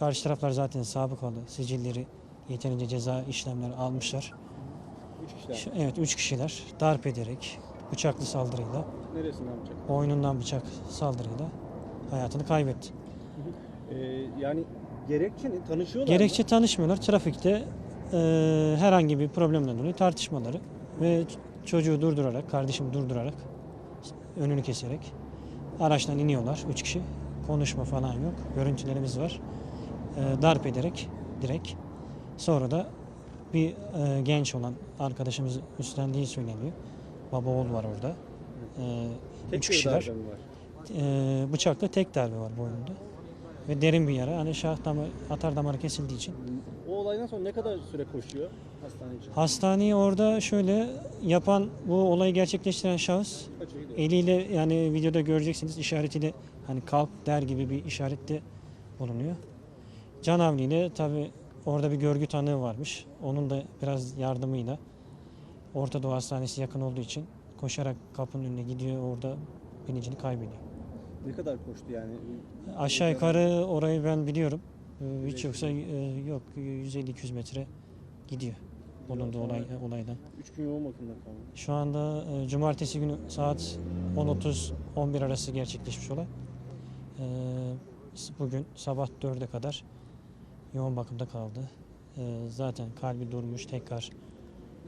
Karşı taraflar zaten sabıkalı, sicilleri yeterince ceza işlemleri almışlar. Üç kişiler. Evet, üç kişiler darp ederek, bıçaklı saldırıyla, Neresinden bıçak? boynundan bıçak saldırıyla hayatını kaybetti. Ee, yani gerekçe ne? Tanışıyorlar Gerekçe mı? tanışmıyorlar. Trafikte e, herhangi bir problemden dolayı tartışmaları ve çocuğu durdurarak, kardeşimi durdurarak, önünü keserek araçtan iniyorlar. Üç kişi. Konuşma falan yok. Görüntülerimiz var. E, darp ederek direkt. Sonra da bir e, genç olan arkadaşımız üstlendiği söyleniyor. Baba oğul var orada. E, Tek üç kişiler. darbe var? E, bıçakla tek darbe var boynunda. Ve derin bir yara. Hani şah damar, atar damarı kesildiği için O olaydan sonra ne kadar süre koşuyor hastane için? Hastaneyi orada şöyle yapan bu olayı gerçekleştiren şahıs eliyle yani videoda göreceksiniz işaretiyle hani kalk der gibi bir işarette bulunuyor. Can havliyle tabi orada bir görgü tanığı varmış. Onun da biraz yardımıyla Orta Doğu Hastanesi yakın olduğu için koşarak kapının önüne gidiyor orada bilincini kaybediyor. Ne kadar koştu yani? Aşağı yukarı orayı ben biliyorum. Ee, Hiç yoksa e, yok 150-200 metre gidiyor. Bulunduğu olay, olaydan. 3 gün yoğun bakımda kaldı. Şu anda e, cumartesi günü saat 10.30-11 arası gerçekleşmiş olay. E, bugün sabah 4'e kadar yoğun bakımda kaldı. E, zaten kalbi durmuş, tekrar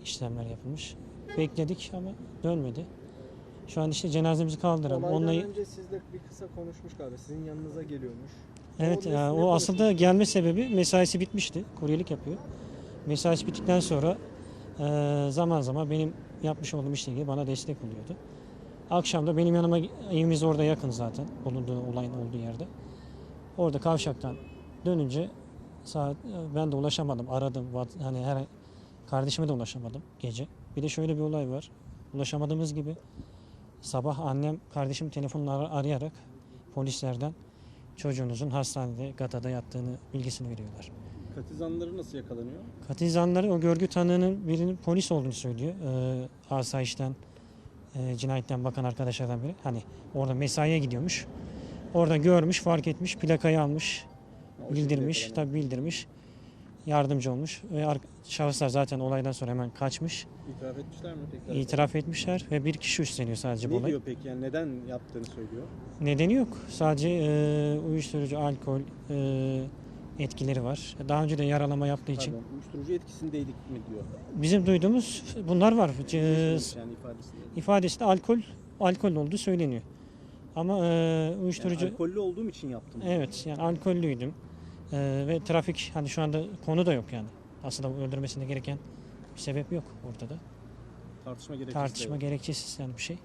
işlemler yapılmış. Bekledik ama dönmedi. Şu an işte cenazemizi kaldıralım. Olaydan Onunla, önce sizle bir kısa konuşmuş galiba. Sizin yanınıza geliyormuş. evet O ne o aslında gelme sebebi mesaisi bitmişti. Kuryelik yapıyor. Mesaisi bittikten sonra e, zaman zaman benim yapmış olduğum işle ilgili bana destek oluyordu. Akşam da benim yanıma evimiz orada yakın zaten bulunduğu olayın olduğu yerde. Orada kavşaktan dönünce saat e, ben de ulaşamadım. Aradım. Hani her kardeşime de ulaşamadım gece. Bir de şöyle bir olay var. Ulaşamadığımız gibi sabah annem kardeşim telefonla ar- arayarak polislerden çocuğunuzun hastanede Gata'da yattığını bilgisini veriyorlar. Katizanları nasıl yakalanıyor? Katil zanları o görgü tanığının birinin polis olduğunu söylüyor. Ee, asayişten, e, cinayetten bakan arkadaşlardan biri. Hani orada mesaiye gidiyormuş. Orada görmüş, fark etmiş, plakayı almış, bildirmiş, tabi bildirmiş. Yardımcı olmuş. Ve ar- şahıslar zaten olaydan sonra hemen kaçmış. İtiraf etmişler mi tekrar? İtiraf etmişler ve bir kişi üstleniyor sadece bu Ne olayı. diyor peki yani neden yaptığını söylüyor? Nedeni yok. Sadece e, uyuşturucu, alkol e, etkileri var. Daha önce de yaralama yaptığı için. Pardon, uyuşturucu etkisindeydik mi diyor. Bizim duyduğumuz bunlar var. C- yani ifadesinde. ifadesinde alkol alkol olduğu söyleniyor. Ama e, uyuşturucu Yani alkollü olduğum için yaptım. evet yani alkollüydüm. E, ve trafik hani şu anda konu da yok yani. Aslında öldürmesine gereken bir sebep yok ortada. Tartışma gerekçesi Tartışma gerekçesiz yani bir şey.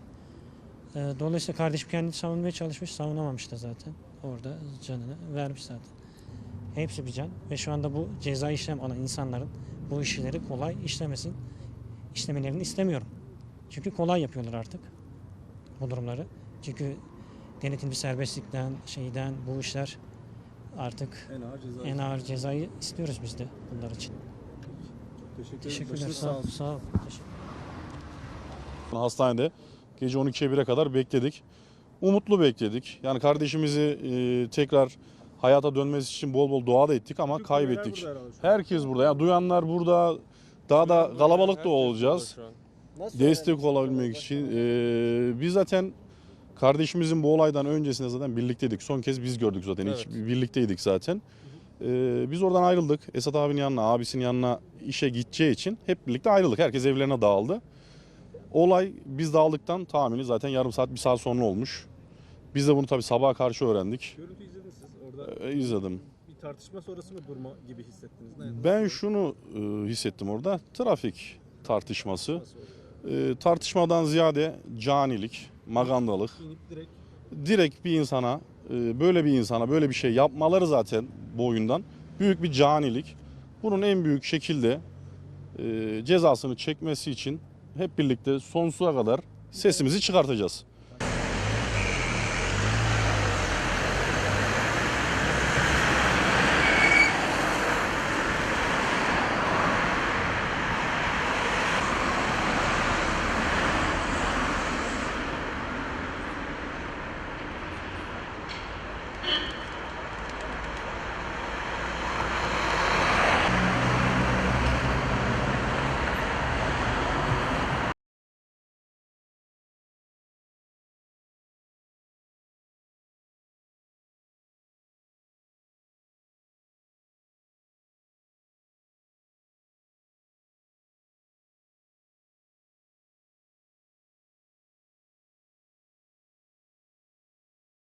E, dolayısıyla kardeşim kendini savunmaya çalışmış, savunamamış da zaten. Orada canını vermiş zaten. Hepsi bir can ve şu anda bu ceza işlem alan insanların bu işleri kolay işlemesin, işlemelerini istemiyorum. Çünkü kolay yapıyorlar artık bu durumları. Çünkü denetimli serbestlikten, şeyden bu işler artık En ağır ceza. en ağır cezayı istiyoruz biz de bunlar için. Teşekkür. Teşekkürler. Sağ, olsun. sağ ol. Teşekkür Hastanede gece 12'ye 1'e kadar bekledik. Umutlu bekledik. Yani kardeşimizi e, tekrar hayata dönmesi için bol bol dua da ettik ama kaybettik. Herkes burada. Yani duyanlar burada. Daha da kalabalık da olacağız. Nasıl Destek olabilmek için. E, biz zaten kardeşimizin bu olaydan öncesinde zaten birlikteydik. Son kez biz gördük zaten. Hiç birlikteydik zaten. E, biz oradan ayrıldık. Esat abinin yanına, abisinin yanına işe gideceği için hep birlikte ayrıldık. Herkes evlerine dağıldı. Olay biz dağıldıktan tahmini zaten yarım saat, bir saat sonra olmuş. Biz de bunu tabii sabaha karşı öğrendik. Görüntü izlediniz siz orada. E, izledim. Bir tartışma sonrası mı durma gibi hissettiniz? Ne? Ben şunu e, hissettim orada. Trafik tartışması. E, tartışmadan ziyade canilik, magandalık. İnip direkt Direkt bir insana, e, böyle bir insana böyle bir şey yapmaları zaten boyundan büyük bir canilik. Bunun en büyük şekilde e, cezasını çekmesi için hep birlikte sonsuza kadar sesimizi çıkartacağız.